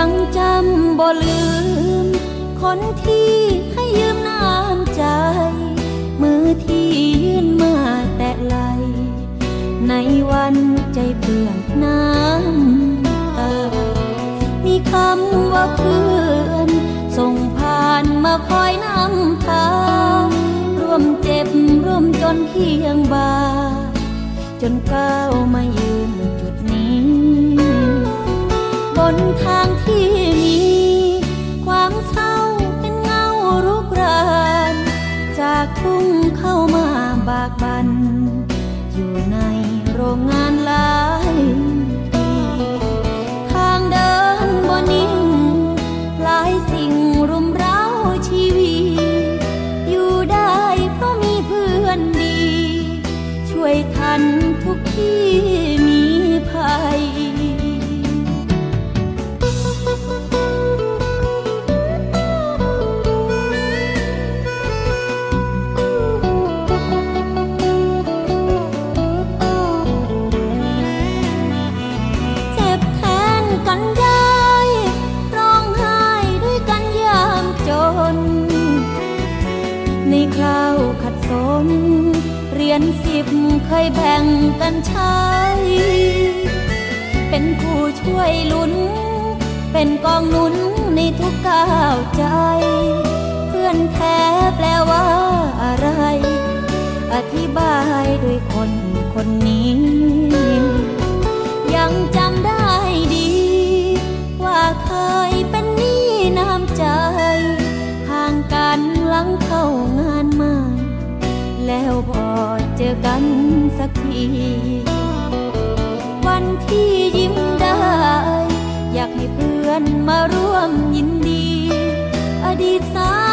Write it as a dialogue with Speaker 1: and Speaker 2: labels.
Speaker 1: ยังจำบ่ลืม คนที่ให้ยืมน้ำใจ มือที่ยื่นมาแตะไหล ในวันใจเปื้อนน้ำตา มีคำว่าเพื่อนส่งผ่านมาคอยนำทางร่วมเจ็บร่วมจนเคียงบา จนก้าวมายืนจุดนี้ บนทาง ช่วยทันทุกที่มีภัยเจ็บแทนกันได้ร้องไห้ด้วยกันยามจนในคราวขัดสน เรียนสิบเคยแบ่งกันใช้ เป็นผู้ช่วยลุ้น เป็นกองนุนในทุกก้าวใจ เพื่อนแท้แปลว่าอะไร อธิบายด้วยคนคนนี้ แล้วพอเจอกันสักที วันที่ยิ้มได้ อยากให้เพื่อนมาร่วมยินดี อดีตสา